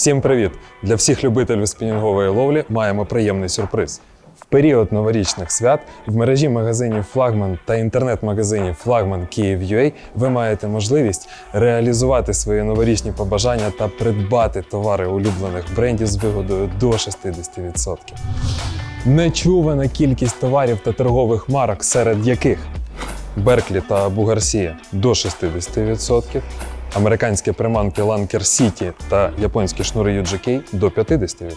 Всім привіт! Для всіх любителів спінінгової ловлі маємо приємний сюрприз. В період новорічних свят в мережі магазинів Флагман та інтернет-магазинів Флагман Київ.UA ви маєте можливість реалізувати свої новорічні побажання та придбати товари улюблених брендів з вигодою до 60%. Нечувана кількість товарів та торгових марок, серед яких Берклі та Бугарсія до 60%, американські приманки Lanker City та японські шнури UGK до 50%.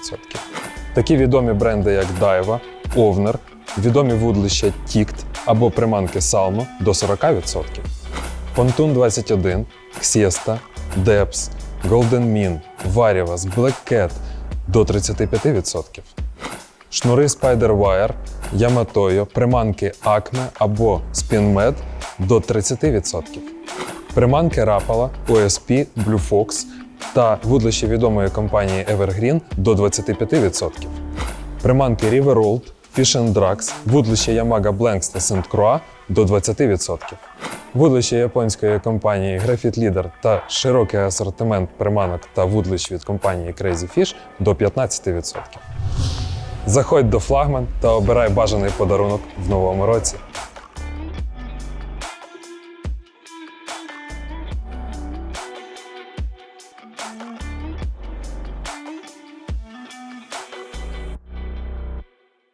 Такі відомі бренди, як Daiwa, Овнер, відомі вудлища Tict або приманки Salmo до 40%. Pontoon 21, Xiesta, Depths, Golden Mean, Varivas, Black Cat до 35%. Шнури Spiderwire, Yamatoyo, приманки Acme або SpinMed до 30%. Приманки Rapala, OSP, Blue Fox та вудлище відомої компанії Evergreen до 25%. Приманки Riverworld, Fish and Drags, вудлище Yamaga Blanks та Saint Croix до 20%. Вудлище японської компанії Graphite Leader та широкий асортимент приманок та вудлищ від компанії Crazy Fish до 15%. Заходь до флагман та обирай бажаний подарунок в новому році.